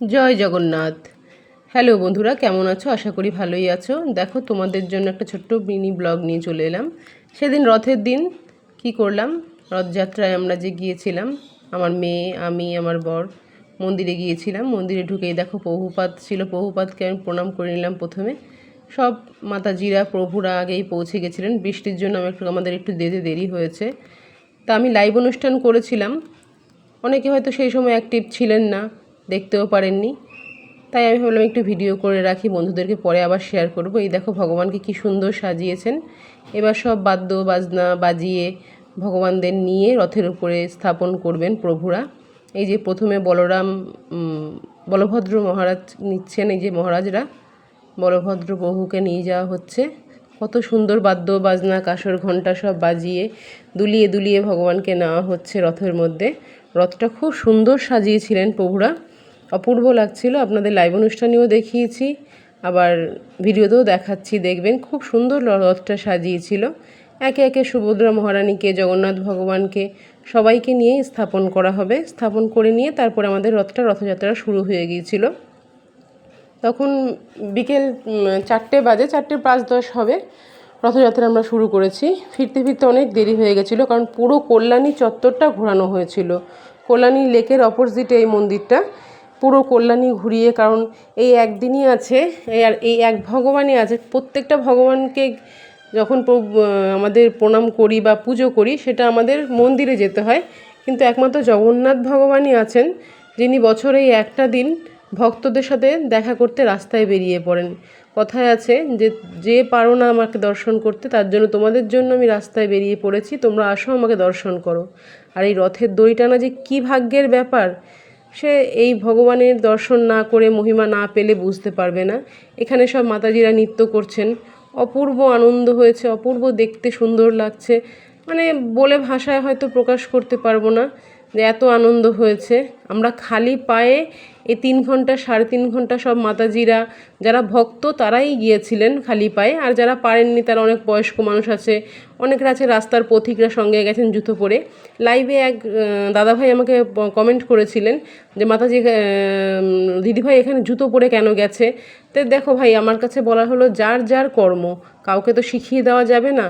জয় Jagannath. Hello বন্ধুরা, কেমন আছো? আশা করি ভালোই আছো। দেখো, তোমাদের জন্য একটা ছোট্ট মিনি ব্লগ নিয়ে চলে এলাম। সেদিন রথের দিন, কি করলাম? রথযাত্রায় আমরা যে গিয়েছিলাম, আমার মেয়ে, আমি, আমার বর, মন্দিরে গিয়েছিলাম। মন্দিরে ঢুকেই দেখো বহুপাত ছিল। বহুপাতকে আমি প্রণাম করে নিলাম প্রথমে। সব মাতাজিরা, প্রভুরা আগেই পৌঁছে গেছিলেন। বৃষ্টির জন্য আমি একটু, আমাদের একটু যেতে দেরি হয়েছে। তা আমি লাইভ অনুষ্ঠান করেছিলাম। অনেকে হয়তো সেই সময় অ্যাক্টিভ ছিলেন না। দেখতেও পারেননি। তাই আমি ভাবলাম একটু ভিডিও করে রাখি, বন্ধুদেরকে পরে আবার শেয়ার করব। এই দেখো, ভগবানকে কি সুন্দর সাজিয়েছেন। এবার সব বাদ্য, বাজনা বাজিয়ে ভগবানদের নিয়ে রথের উপরে স্থাপন করবেন প্রভুরা। এই যে প্রথমে বলরাম বলভদ্র মহারাজ নিচ্ছেন, এই যে মহারাজরা, বলভদ্র প্রভুকে নিয়ে যাওয়া হচ্ছে। কত সুন্দর বাদ্য, বাজনা, কাসর, ঘণ্টা সব বাজিয়ে দুলিয়ে দুলিয়ে ভগবানকে নেওয়া হচ্ছে রথের মধ্যে। রথটা খুব সুন্দর সাজিয়েছিলেন প্রভুরা। অপূর্ব লাগছিল। আপনাদের লাইভ অনুষ্ঠানেও দেখিয়েছি। আবার ভিডিওতেও দেখাচ্ছি, দেখবেন। খুব সুন্দর রথটা সাজিয়েছিল। একে একে সুভদ্রা মহারানীকে, জগন্নাথ ভগবানকে সবাইকে নিয়েই স্থাপন করা হবে। স্থাপন করে নিয়ে তারপর আমাদের রথটা, রথযাত্রা শুরু হয়ে গিয়েছিল। তখন বিকেল চারটে বাজে, চারটে পাঁচ দশ হবে। রথযাত্রা আমরা শুরু করেছি। ফিরতে ফিরতে অনেক দেরি হয়ে গেছিল, কারণ পুরো কল্যাণী চত্বরটা ঘোরানো হয়েছিল। কল্যাণী লেকের অপোজিটে এই মন্দিরটা। পুরো কল্যাণী ঘুরিয়ে, কারণ এই একদিনই আছে আর এই এক ভগবানই আছে, প্রত্যেকটা ভগবানকে যখন আমাদের প্রণাম করি বা পুজো করি, সেটা আমাদের মন্দিরে যেতে হয়। কিন্তু একমাত্র জগন্নাথ ভগবানই আছেন, যিনি বছরে এই একটা দিন ভক্তদের সাথে দেখা করতে রাস্তায় বেরিয়ে পড়েন। কথায় আছে যে যে পারো না আমাকে দর্শন করতে, তার জন্য তোমাদের জন্য আমি রাস্তায় বেরিয়ে পড়েছি, তোমরা আসো আমাকে দর্শন করো। আর এই রথের দড়ি টানা যে কী ভাগ্যের ব্যাপার সে এই ভগবানের দর্শন না করে মহিমা না পেলে বুঝতে পারবে না। এখানে সব মাতাজিরা নৃত্য করছেন। অপূর্ব আনন্দ হয়েছে, অপূর্ব দেখতে সুন্দর লাগছে। মানে বলে ভাষায় হয়তো প্রকাশ করতে পারব না। যে এত আনন্দ হয়েছে। আমরা খালি পায়ে এই তিন ঘণ্টা, সাড়ে তিন ঘণ্টা সব মাতাজিরা, যারা ভক্ত, তারাই গিয়েছিলেন খালি পায়ে। আর যারা পারেননি, তারা অনেক বয়স্ক মানুষ আছে, অনেকরা আছে রাস্তার পথিকরা সঙ্গে গেছেন জুতো পরে। লাইভে এক দাদাভাই আমাকে কমেন্ট করেছিলেন যে, মাতাজি দিদিভাই এখানে জুতো পরে কেন গেছে? তো দেখো ভাই, আমার কাছে বলা হলো, যার যার কর্ম, কাউকে তো শিখিয়ে দেওয়া যাবে না।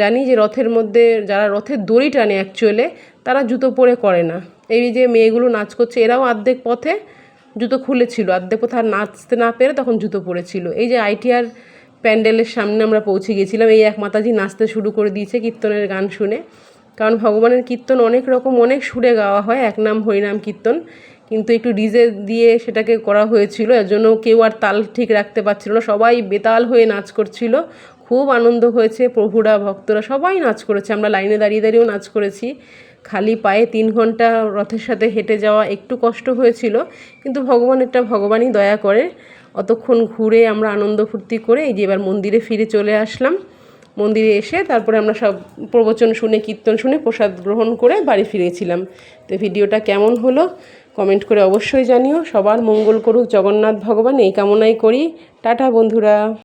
জানি যে রথের মধ্যে, যারা রথের দড়ি টানে অ্যাকচুয়ালে তারা জুতো পরে করে না। এই যে মেয়েগুলো নাচ করছে, এরাও অর্ধেক পথে জুতো খুলেছিল। অর্ধেক পথে আর নাচতে না পেরে তখন জুতো পরেছিল। এই যে আইটিআর প্যান্ডেলের সামনে আমরা পৌঁছে গিয়েছিলাম এই এক মাতাজি নাচতে শুরু করে দিয়েছে কীর্তনের গান শুনে। কারণ ভগবানের কীর্তন অনেক রকম, অনেক সুরে গাওয়া হয়, এক নাম হরিনাম কীর্তন। কিন্তু একটু ডিজে দিয়ে সেটাকে করা হয়েছিল, এর জন্য কেউ আর তাল ঠিক রাখতে পারছিল না। সবাই বেতাল হয়ে নাচ করছিল। খুব আনন্দ হয়েছে, প্রভুরা, ভক্তরা সবাই নাচ করেছে। আমরা লাইনে দাঁড়িয়ে দাঁড়িয়েও নাচ করেছি। খালি পায়ে তিন ঘণ্টা রথের সাথে হেঁটে যাওয়া একটু কষ্ট হয়েছিল, কিন্তু ভগবান একটা ভগবানই দয়া করে। অতক্ষণ ঘুরে আমরা আনন্দ ফুর্তি করে এই যে এবার মন্দিরে ফিরে চলে আসলাম। মন্দিরে এসে তারপরে আমরা সব প্রবচন শুনে, কীর্তন শুনে প্রসাদ গ্রহণ করে বাড়ি ফিরেছিলাম। তো ভিডিওটা কেমন হলো কমেন্ট করে অবশ্যই জানিও। সবার মঙ্গল করুক, জগন্নাথ ভগবান, এই কামনাই করি। টাটা বন্ধুরা।